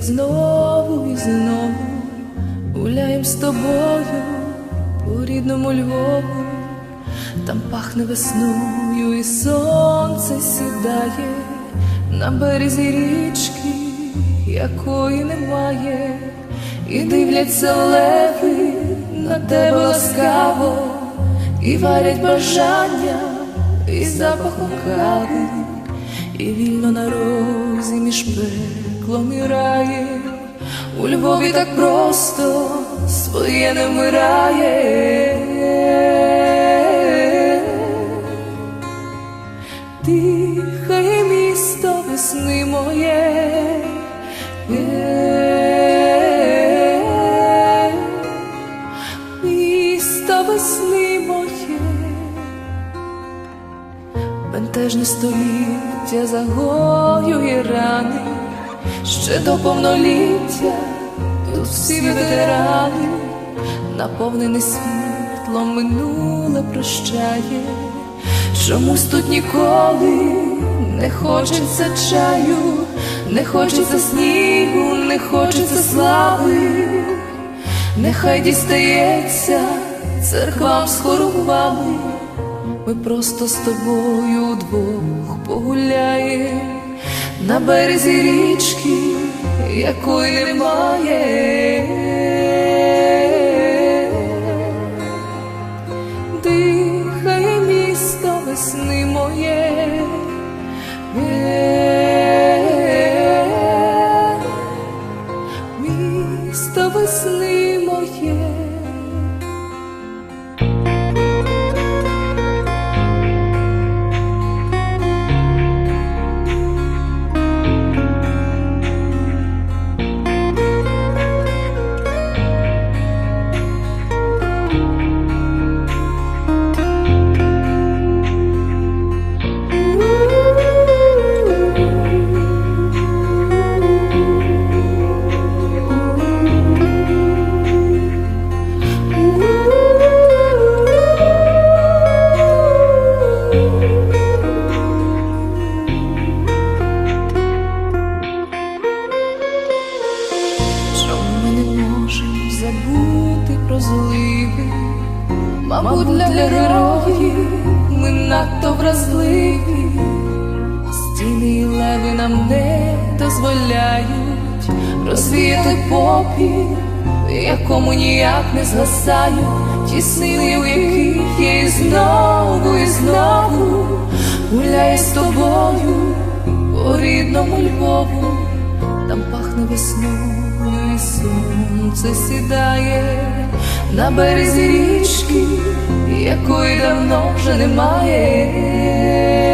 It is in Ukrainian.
знову і знову гуляєм з тобою по рідному Львову, там пахне весною, і сонце сідає на березі річки, якої немає, і дивляться леви на тебе ласкаво, і варять бажання, і запахом кави, і вільно на розі між пеклом і раєм. У Львові так просто своє не вмирає. Дихає місто весни моє. Місто весни моє. Бентежне століття загоює ще до повноліття. Тут всі ветерани, наповнене світлом минуле прощає, чомусь тут ніколи не хочеться чаю, не хочеться снігу, не хочеться слави, нехай дістається церквам з. Ми просто з тобою вдвох погуляєм на березі річки, якої немає. Дихає місто весни моє. Мабуть, для героїв ми надто вразливі, стіни і леви нам не дозволяють розвіяти попіл, якому ніяк не згасають. Ті сили, у яких є і знову, і знову гуляє з тобою пахне весною, сонце сідає на березі річки, якої давно вже немає.